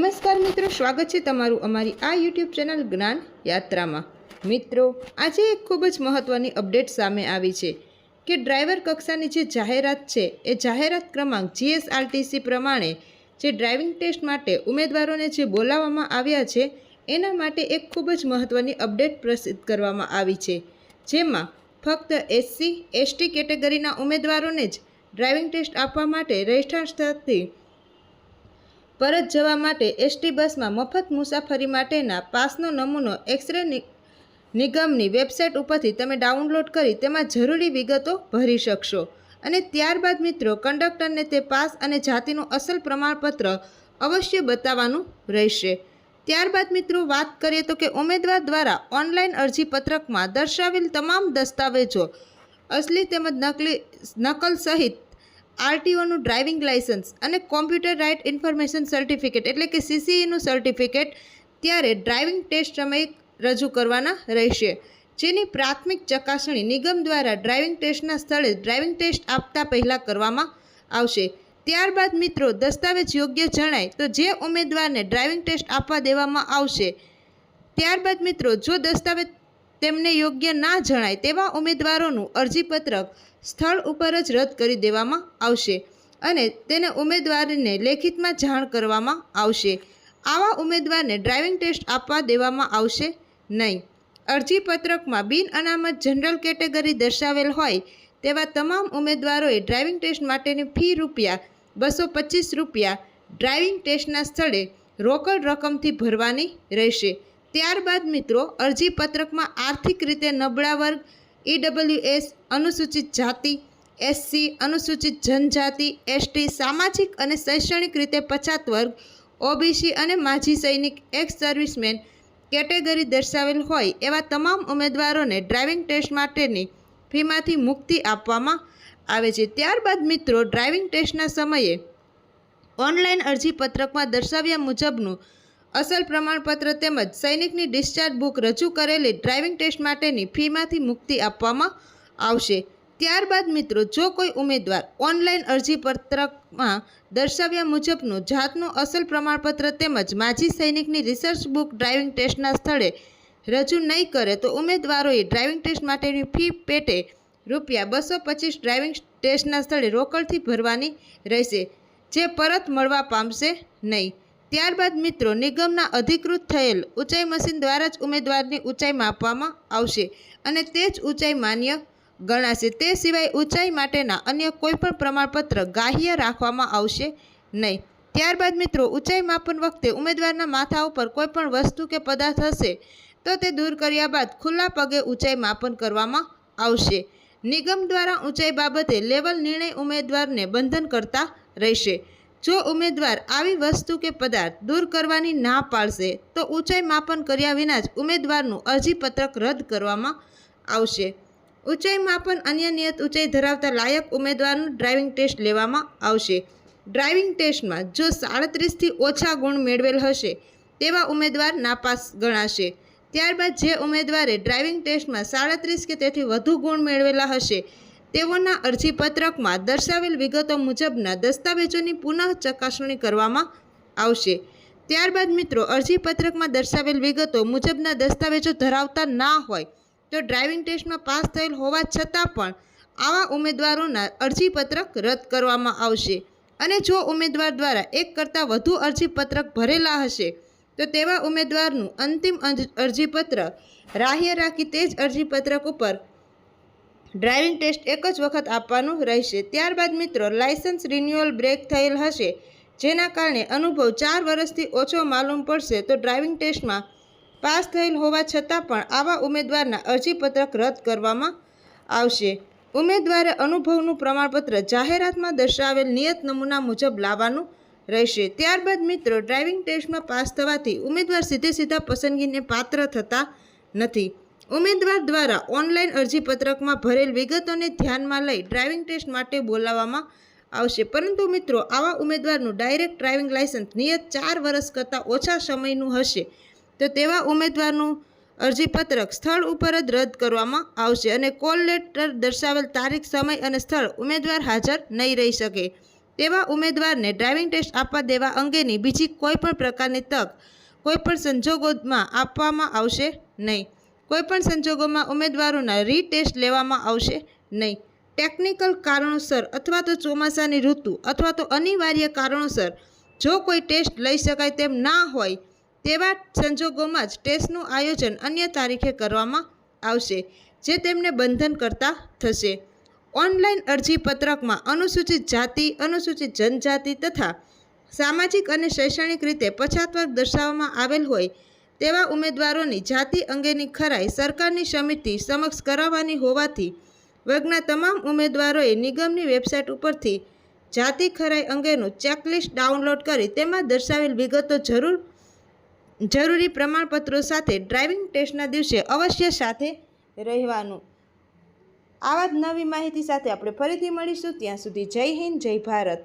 નમસ્કાર મિત્રો, સ્વાગત છે તમારું અમારી આ યુટ્યુબ ચેનલ જ્ઞાન યાત્રામાં. મિત્રો, આજે એક ખૂબ જ મહત્ત્વની અપડેટ સામે આવી છે કે ડ્રાઈવર કક્ષાની જે જાહેરાત છે, એ જાહેરાત ક્રમાંક જીએસઆરટીસી પ્રમાણે જે ડ્રાઇવિંગ ટેસ્ટ માટે ઉમેદવારોને જે બોલાવવામાં આવ્યા છે, એના માટે એક ખૂબ જ મહત્ત્વની અપડેટ પ્રસિદ્ધ કરવામાં આવી છે. જેમાં ફક્ત એસસી એસટી કેટેગરીના ઉમેદવારોને જ ડ્રાઇવિંગ ટેસ્ટ આપવા માટે રહેઠાણ સ્થળથી પરત જવા માટે એસટી બસમાં મફત મુસાફરી માટેના પાસનો નમૂનો એક્સરે નિગમની વેબસાઇટ ઉપરથી તમે ડાઉનલોડ કરી તેમાં જરૂરી વિગતો ભરી શકશો. અને ત્યારબાદ મિત્રો, કંડક્ટરને તે પાસ અને જાતિનું અસલ પ્રમાણપત્ર અવશ્ય બતાવવાનું રહેશે. ત્યારબાદ મિત્રો, વાત કરીએ તો કે ઉમેદવાર દ્વારા ઓનલાઈન અરજી પત્રકમાં દર્શાવેલ તમામ દસ્તાવેજો, અસલી તેમજ નકલી, નકલ સહિત આરટીઓનું ડ્રાઇવિંગ લાઇસન્સ અને કોમ્પ્યુટર રાઇટ ઇન્ફોર્મેશન સર્ટિફિકેટ એટલે કે સીસીઈનું સર્ટિફિકેટ ત્યારે ડ્રાઇવિંગ ટેસ્ટ સમયે રજૂ કરવાના રહેશે. જેની પ્રાથમિક ચકાસણી નિગમ દ્વારા ડ્રાઇવિંગ ટેસ્ટના સ્થળે ડ્રાઇવિંગ ટેસ્ટ આપતા પહેલાં કરવામાં આવશે. ત્યારબાદ મિત્રો દસ્તાવેજ યોગ્ય જણાય તો જે ઉમેદવારને ડ્રાઇવિંગ ટેસ્ટ આપવા દેવામાં આવશે. ત્યારબાદ મિત્રો જો દસ્તાવેજ તેમને યોગ્ય ના જણાય તેવા ઉમેદવારોનું અરજીપત્રક સ્થળ ઉપર જ રદ કરી દેવામાં આવશે અને તેને ઉમેદવારને લેખિતમાં જાણ કરવામાં આવશે. આવા ઉમેદવારને ડ્રાઇવિંગ ટેસ્ટ આપવા દેવામાં આવશે નહીં. અરજીપત્રકમાં બિન અનામત જનરલ કેટેગરી દર્શાવેલ હોય તેવા તમામ ઉમેદવારોએ ડ્રાઇવિંગ ટેસ્ટ માટેની ફી રૂપિયા બસો પચીસ રૂપિયા ડ્રાઇવિંગ ટેસ્ટના સ્થળે રોકડ રકમથી ભરવાની રહેશે. ત્યારબાદ મિત્રો અરજીપત્રકમાં આર્થિક રીતે નબળા વર્ગ ઈડબ્લ્યુએસ અનુસૂચિત જાતિ એસસી અનુસૂચિત જનજાતિ એસટી સામાજિક અને શૈક્ષણિક રીતે પછાત વર્ગ ઓબીસી અને માજી સૈનિક એક્સ સર્વિસમેન કેટેગરી દર્શાવેલ હોય એવા તમામ ઉમેદવારોને ડ્રાઇવિંગ ટેસ્ટ માટેની ફીમાંથી મુક્તિ આપવામાં આવે છે. ત્યારબાદ મિત્રો, ડ્રાઇવિંગ ટેસ્ટના સમયે ઓનલાઈન અરજીપત્રકમાં દર્શાવ્યા મુજબનું અસલ પ્રમાણપત્ર તેમજ સૈનિકની ડિસ્ચાર્જ બુક રજૂ કરેલી ડ્રાઇવિંગ ટેસ્ટ માટેની ફીમાંથી મુક્તિ આપવામાં આવશે. ત્યારબાદ મિત્રો, જો કોઈ ઉમેદવાર ઓનલાઈન અરજીપત્રકમાં દર્શાવ્યા મુજબનું જાતનું અસલ પ્રમાણપત્ર તેમજ માજી સૈનિકની રિસર્ચ બુક ડ્રાઇવિંગ ટેસ્ટના સ્થળે રજૂ નહીં કરે, તો ઉમેદવારોએ ડ્રાઇવિંગ ટેસ્ટ માટેની ફી પેટે રૂપિયા બસો પચીસ ડ્રાઇવિંગ ટેસ્ટના સ્થળે રોકડથી ભરવાની રહેશે, જે પરત મળવા પામશે નહીં. ત્યારબાદ મિત્રો નિગમના અધિકૃત થયેલ ઊંચાઈ મશીન દ્વારા જ ઉમેદવારની ઊંચાઈ માપવામાં આવશે અને તે જ ઊંચાઈ માન્ય ગણાશે. તે સિવાય ઊંચાઈ માટેના અન્ય કોઈપણ પ્રમાણપત્ર ગ્રાહ્ય રાખવામાં આવશે નહીં. ત્યારબાદ મિત્રો ઊંચાઈ માપન વખતે ઉમેદવારના માથા ઉપર કોઈપણ વસ્તુ કે પદાર્થ હશે તો તે દૂર કર્યા બાદ ખુલ્લા પગે ઊંચાઈ માપન કરવામાં આવશે. નિગમ દ્વારા ઊંચાઈ બાબતે લેવલ નિર્ણય ઉમેદવારને બંધન કરતા રહેશે. જો ઉમેદવાર આવી વસ્તુ કે પદાર્થ દૂર કરવાની ના પાડશે, તો ઊંચાઈ માપન કર્યા વિના જ ઉમેદવારનું અરજીપત્રક રદ કરવામાં આવશે. ઊંચાઈ માપન અન્ય નિયત ઊંચાઈ ધરાવતા લાયક ઉમેદવારનું ડ્રાઇવિંગ ટેસ્ટ લેવામાં આવશે. ડ્રાઇવિંગ ટેસ્ટમાં જો સાડત્રીસથી ઓછા ગુણ મેળવેલ હશે, તેવા ઉમેદવાર નાપાસ ગણાશે. ત્યારબાદ જે ઉમેદવારે ડ્રાઇવિંગ ટેસ્ટમાં સાડત્રીસ કે તેથી વધુ ગુણ મેળવેલા હશે તેઓના અરજીપત્રકમાં દર્શાવેલ વિગતો મુજબના દસ્તાવેજોની પુનઃ ચકાસણી કરવામાં આવશે. ત્યારબાદ મિત્રો, અરજીપત્રકમાં દર્શાવેલ વિગતો મુજબના દસ્તાવેજો ધરાવતા ના હોય તો ડ્રાઇવિંગ ટેસ્ટમાં પાસ થયેલ હોવા છતાં પણ આવા ઉમેદવારોના અરજીપત્રક રદ કરવામાં આવશે. અને જો ઉમેદવાર દ્વારા એક કરતાં વધુ અરજીપત્રક ભરેલા હશે, તો તેવા ઉમેદવારનું અંતિમ અરજ- અરજીપત્ર રાહ્ય રાખી તે જ અરજીપત્રક ઉપર ડ્રાઇવિંગ ટેસ્ટ એક જ વખત આપવાનું રહેશે. ત્યારબાદ મિત્રો લાયસન્સ રિન્યુઅલ બ્રેક થયેલ હશે, જેના કારણે અનુભવ ચાર વર્ષથી ઓછો માલુમ પડશે. તો ડ્રાઇવિંગ ટેસ્ટમાં પાસ થયેલ હોવા છતાં પણ આવા ઉમેદવારના અરજીપત્રક રદ કરવામાં આવશે. ઉમેદવારે અનુભવનું પ્રમાણપત્ર જાહેરાતમાં દર્શાવેલ નિયત નમૂના મુજબ લાવવાનું રહેશે. ત્યારબાદ મિત્રો, ડ્રાઇવિંગ ટેસ્ટમાં પાસ થવાથી ઉમેદવાર સીધે સીધા પસંદગીને પાત્ર થતા નથી. ઉમેદવાર દ્વારા ઓનલાઈન અરજીપત્રકમાં ભરેલ વિગતોને ધ્યાનમાં લઈ ડ્રાઇવિંગ ટેસ્ટ માટે બોલાવવામાં આવશે. પરંતુ મિત્રો, આવા ઉમેદવારનું ડાયરેક્ટ ડ્રાઇવિંગ લાયસન્સ નિયત ચાર વર્ષ કરતાં ઓછા સમયનું હશે. તો તેવા ઉમેદવારનું અરજીપત્રક સ્થળ ઉપર જ રદ કરવામાં આવશે અને કોલ લેટર દર્શાવેલ તારીખ, સમય અને સ્થળ ઉમેદવાર હાજર નહીં રહી શકે. તેવા ઉમેદવારને ડ્રાઇવિંગ ટેસ્ટ આપવા દેવા અંગેની બીજી કોઈપણ પ્રકારની તક કોઈપણ સંજોગોમાં આપવામાં આવશે નહીં. કોઈપણ સંજોગોમાં ઉમેદવારોના રીટેસ્ટ લેવામાં આવશે નહીં. ટેકનિકલ કારણોસર અથવા તો ચોમાસાની ઋતુ અથવા તો અનિવાર્ય કારણોસર જો કોઈ ટેસ્ટ લઈ શકાય તેમ ના હોય, તેવા સંજોગોમાં જ ટેસ્ટનું આયોજન અન્ય તારીખે કરવામાં આવશે, જે તેમને બંધન કરતા થશે. ઓનલાઈન અરજીપત્રકમાં અનુસૂચિત જાતિ, અનુસૂચિત જનજાતિ તથા સામાજિક અને શૈક્ષણિક રીતે પછાત વર્ગ દર્શાવવામાં આવેલ હોય તેવા ઉમેદવારોની જાતિ અંગેની ખરાઈ સરકારની સમિતિ સમક્ષ કરાવવાની હોવાથી વર્ગના તમામ ઉમેદવારોએ નિગમની વેબસાઇટ ઉપરથી જાતિ ખરાઈ અંગેનું ચેકલિસ્ટ ડાઉનલોડ કરી તેમાં દર્શાવેલ વિગતો જરૂર, જરૂરી પ્રમાણપત્રો સાથે ડ્રાઇવિંગ ટેસ્ટના દિવસે અવશ્ય સાથે રહેવાનું. આવા જ નવી માહિતી સાથે આપણે ફરીથી મળીશું. ત્યાં સુધી જય હિન્દ, જય ભારત.